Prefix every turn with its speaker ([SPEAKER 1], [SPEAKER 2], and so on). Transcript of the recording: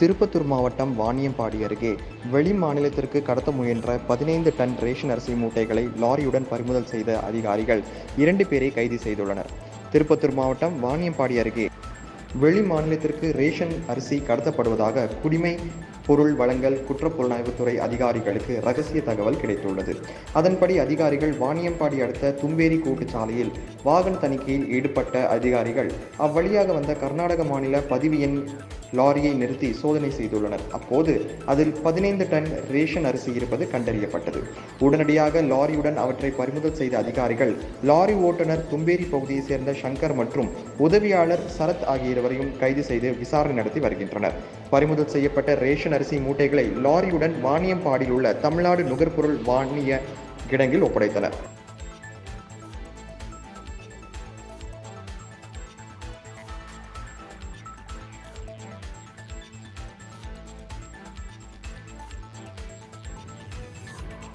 [SPEAKER 1] திருப்பத்தூர் மாவட்டம் வாணியம்பாடி அருகே வெளி மாநிலத்திற்கு கடத்த முயன்ற பதினைந்து டன் ரேஷன் அரிசி மூட்டைகளை லாரியுடன் பறிமுதல் செய்த அதிகாரிகள் இரண்டு பேரை கைது செய்துள்ளனர். திருப்பத்தூர் மாவட்டம் வாணியம்பாடி அருகே வெளி மாநிலத்திற்கு ரேஷன் அரிசி கடத்தப்படுவதாக குடிமை பொருள் வழங்கல் குற்றப்புலனாய்வுத்துறை அதிகாரிகளுக்கு ரகசிய தகவல் கிடைத்துள்ளது. அதன்படி அதிகாரிகள் வாணியம்பாடி அடுத்த தும்பேரி கூட்டுச்சாலையில் வாகன தணிக்கையில் ஈடுபட்ட அதிகாரிகள் அவ்வழியாக வந்த கர்நாடக மாநில பதிவு எண் லாரியை நிறுத்தி சோதனை செய்துள்ளனர். அப்போது அதில் பதினைந்து டன் ரேஷன் அரிசி இருப்பது கண்டறியப்பட்டது. உடனடியாக லாரியுடன் அவற்றை பறிமுதல் செய்த அதிகாரிகள் லாரி ஓட்டுநர் தும்பேரி பகுதியைச் சேர்ந்த சங்கர் மற்றும் உதவியாளர் சரத் ஆகிய இருவரையும் கைது செய்து விசாரணை நடத்தி வருகின்றனர். பறிமுதல் செய்யப்பட்ட ரேஷன் அரிசி மூட்டைகளை லாரியுடன் வாணியம்பாடியில் உள்ள தமிழ்நாடு நுகர்பொருள் வாணிய கிடங்கில் ஒப்படைத்தனர்.